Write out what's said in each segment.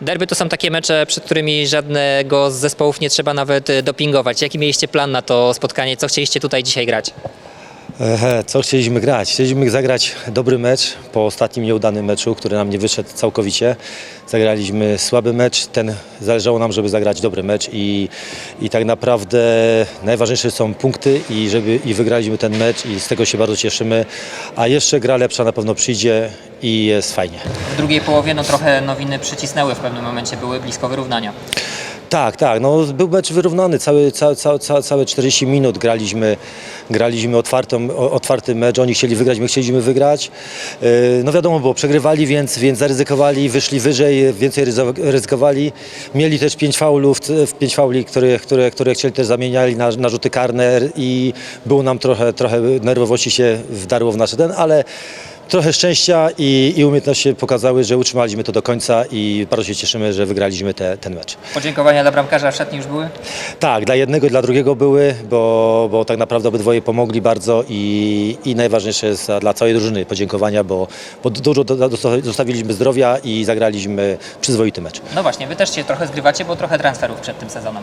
Derby to są takie mecze, przed którymi żadnego z zespołów nie trzeba nawet e, dopingować. Jaki mieliście plan na to spotkanie? Co chcieliście tutaj dzisiaj grać? Co chcieliśmy grać? Chcieliśmy zagrać dobry mecz po ostatnim nieudanym meczu, który nam nie wyszedł całkowicie. Zagraliśmy słaby mecz, ten zależało nam, żeby zagrać dobry mecz i, i tak naprawdę najważniejsze są punkty i, żeby, i wygraliśmy ten mecz i z tego się bardzo cieszymy. A jeszcze gra lepsza na pewno przyjdzie i jest fajnie. W drugiej połowie no trochę nowiny przycisnęły w pewnym momencie, były blisko wyrównania. Tak, tak. No, był mecz wyrównany. Cały, ca, ca, ca, całe 40 minut graliśmy, graliśmy otwartą, otwarty mecz. Oni chcieli wygrać, my chcieliśmy wygrać. Yy, No wiadomo było, przegrywali, więc, więc zaryzykowali, wyszli wyżej, więcej ryzykowali. Mieli też pięć faulów, c- pięć fauli, które, które, które chcieli też zamieniali na, na rzuty karne i było nam trochę, trochę nerwowości się wdarło w nasz ten, ale Trochę szczęścia i, i umiejętności pokazały, że utrzymaliśmy to do końca i bardzo się cieszymy, że wygraliśmy te, ten mecz. Podziękowania dla bramkarza w szatni już były? Tak, dla jednego i dla drugiego były, bo, bo tak naprawdę obydwoje pomogli bardzo i, i najważniejsze jest dla całej drużyny podziękowania, bo, bo dużo zostawiliśmy zdrowia i zagraliśmy przyzwoity mecz. No właśnie, wy też się trochę zgrywacie, bo trochę transferów przed tym sezonem.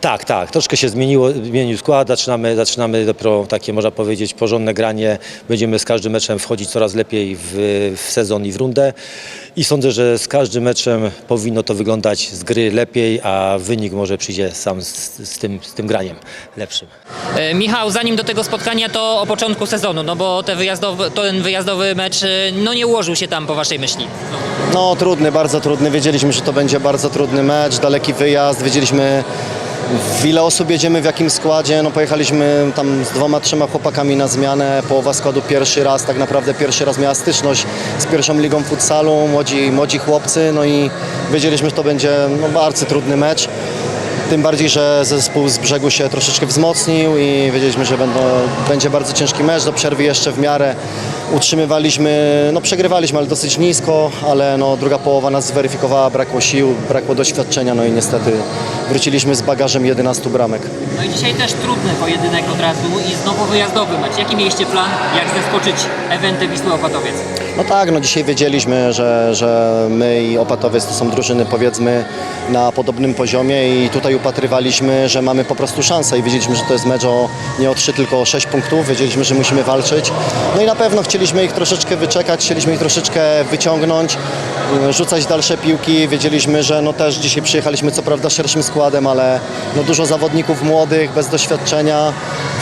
Tak, tak, troszkę się zmieniło, zmienił skład, zaczynamy, zaczynamy dopiero takie, można powiedzieć, porządne granie. Będziemy z każdym meczem wchodzić coraz lepiej w, w sezon i w rundę i sądzę, że z każdym meczem powinno to wyglądać z gry lepiej, a wynik może przyjdzie sam z, z, tym, z tym graniem lepszym. E, Michał, zanim do tego spotkania, to o początku sezonu, no bo te wyjazdowy, ten wyjazdowy mecz e, no nie ułożył się tam po waszej myśli. No trudny, bardzo trudny. Wiedzieliśmy, że to będzie bardzo trudny mecz, daleki wyjazd. Wiedzieliśmy w ile osób jedziemy, w jakim składzie. No pojechaliśmy tam z dwoma, trzema chłopakami na zmianę. Połowa składu pierwszy raz, tak naprawdę pierwszy raz miała styczność z pierwszą ligą futsalu. Młodzi, młodzi chłopcy, no i wiedzieliśmy, że to będzie no, bardzo trudny mecz. Tym bardziej, że zespół z brzegu się troszeczkę wzmocnił i wiedzieliśmy, że będą, będzie bardzo ciężki mecz. Do przerwy jeszcze w miarę utrzymywaliśmy, no przegrywaliśmy, ale dosyć nisko, ale no, druga połowa nas zweryfikowała, brakło sił, brakło doświadczenia, no i niestety wróciliśmy z bagażem 11 bramek. No i dzisiaj też trudny pojedynek od razu i znowu wyjazdowy mecz. Jaki mieliście plan, jak zaskoczyć eventy Wisły Opatowiec? No tak, no dzisiaj wiedzieliśmy, że, że my i Opatowiec to są drużyny powiedzmy na podobnym poziomie i tutaj upatrywaliśmy, że mamy po prostu szansę i wiedzieliśmy, że to jest mecz o, nie o 3, tylko o 6 punktów, wiedzieliśmy, że musimy walczyć. No i na pewno chcieliśmy ich troszeczkę wyczekać, chcieliśmy ich troszeczkę wyciągnąć, y, rzucać dalsze piłki. Wiedzieliśmy, że no też dzisiaj przyjechaliśmy co prawda szerszym składem, ale no dużo zawodników młodych, bez doświadczenia,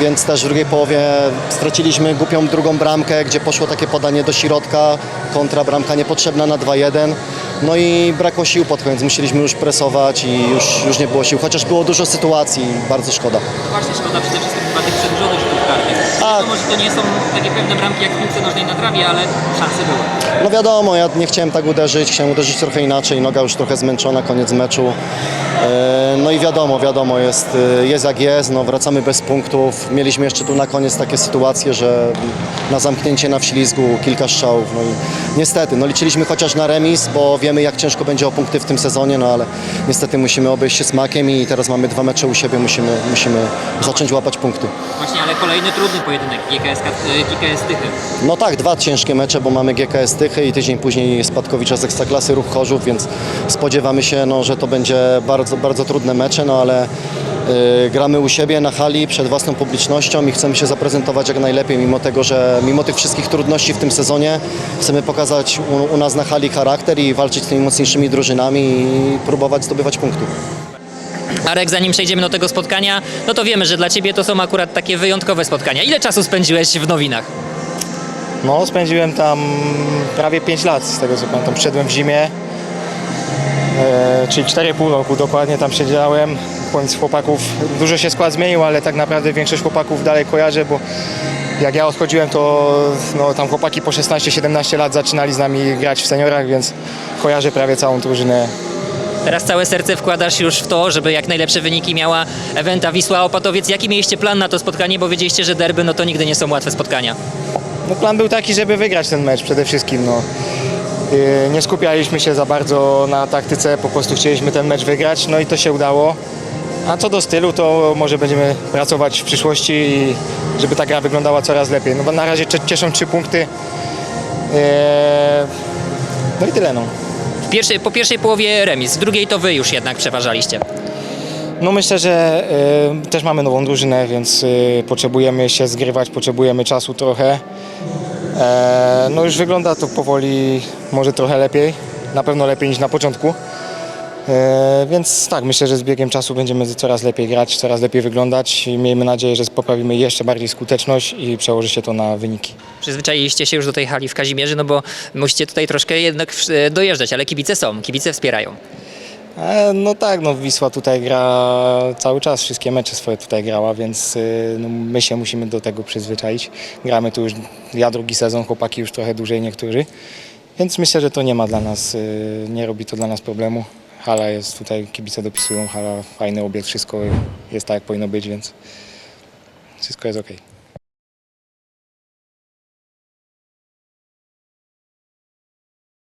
więc też w drugiej połowie straciliśmy głupią drugą bramkę, gdzie poszło takie podanie do środka, kontra bramka niepotrzebna na 2-1. No i brakło sił pod koniec, musieliśmy już presować i już, już nie było sił, chociaż było dużo sytuacji, bardzo szkoda. Właśnie szkoda przede wszystkim Tak. Wiadomo, że to nie są takie pewne bramki jak w piłce nożnej na trawie, ale szanse były. No wiadomo, ja nie chciałem tak uderzyć, chciałem uderzyć trochę inaczej, noga już trochę zmęczona, koniec meczu. E, No i wiadomo, wiadomo, jest, e, jest jak jest, no wracamy bez punktów. Mieliśmy jeszcze tu na koniec takie sytuacje, że na zamknięcie na wślizgu kilka strzałów. No i niestety, no liczyliśmy chociaż na remis, bo wiemy jak ciężko będzie o punkty w tym sezonie, no ale niestety musimy obejść się smakiem i teraz mamy dwa mecze u siebie, musimy, musimy zacząć łapać punkty. Właśnie, ale kolejny trudny pojedynek GKS, Kat- y, GKS Tychy. No tak, dwa ciężkie mecze, bo mamy GKS Tychy i tydzień później Spadkowicza z Ekstraklasy Ruch Chorzów, więc spodziewamy się, no, że to będzie bardzo, bardzo trudne mecze, no ale y, gramy u siebie na hali przed własną publicznością i chcemy się zaprezentować jak najlepiej, mimo tego, że mimo tych wszystkich trudności w tym sezonie chcemy pokazać u, u nas na hali charakter i walczyć z tymi mocniejszymi drużynami i próbować zdobywać punkty. Arek, zanim przejdziemy do tego spotkania, no to wiemy, że dla Ciebie to są akurat takie wyjątkowe spotkania. Ile czasu spędziłeś w nowinach? No, spędziłem tam prawie 5 lat, z tego co pamiętam. Przyszedłem w zimie, e, czyli 4,5 roku dokładnie tam siedziałem. Koniec chłopaków, dużo się skład zmienił, ale tak naprawdę większość chłopaków dalej kojarzę, bo jak ja odchodziłem, to no, tam chłopaki po 16-17 lat zaczynali z nami grać w seniorach, więc kojarzę prawie całą drużynę. Teraz całe serce wkładasz już w to, żeby jak najlepsze wyniki miała Ewenta Wisła Opatowiec. Jaki mieliście plan na to spotkanie, bo wiedzieliście, że derby no to nigdy nie są łatwe spotkania. No, plan był taki, żeby wygrać ten mecz przede wszystkim. No. Yy, Nie skupialiśmy się za bardzo na taktyce, po prostu chcieliśmy ten mecz wygrać, no i to się udało. A co do stylu, to może będziemy pracować w przyszłości, i żeby ta gra wyglądała coraz lepiej. No bo na razie cie- cieszą trzy punkty. Yy, No i tyle no. Po pierwszej połowie remis, w drugiej to wy już jednak przeważaliście. No myślę, że y, też mamy nową drużynę, więc y, potrzebujemy się zgrywać, potrzebujemy czasu trochę. E, no już wygląda to powoli może trochę lepiej, na pewno lepiej niż na początku. E, więc tak, myślę, że z biegiem czasu będziemy coraz lepiej grać, coraz lepiej wyglądać i miejmy nadzieję, że poprawimy jeszcze bardziej skuteczność i przełoży się to na wyniki. Przyzwyczailiście się już do tej hali w Kazimierzu, no bo musicie tutaj troszkę jednak e, dojeżdżać, ale kibice są, kibice wspierają. E, No tak, no Wisła tutaj gra cały czas, wszystkie mecze swoje tutaj grała, więc no, my się musimy do tego przyzwyczaić. Gramy tu już ja drugi sezon, chłopaki już trochę dłużej niektórzy, więc myślę, że to nie ma dla nas, nie robi to dla nas problemu. Hala jest tutaj, kibice dopisują, hala, fajny obiekt, wszystko jest tak jak powinno być, więc wszystko jest okej.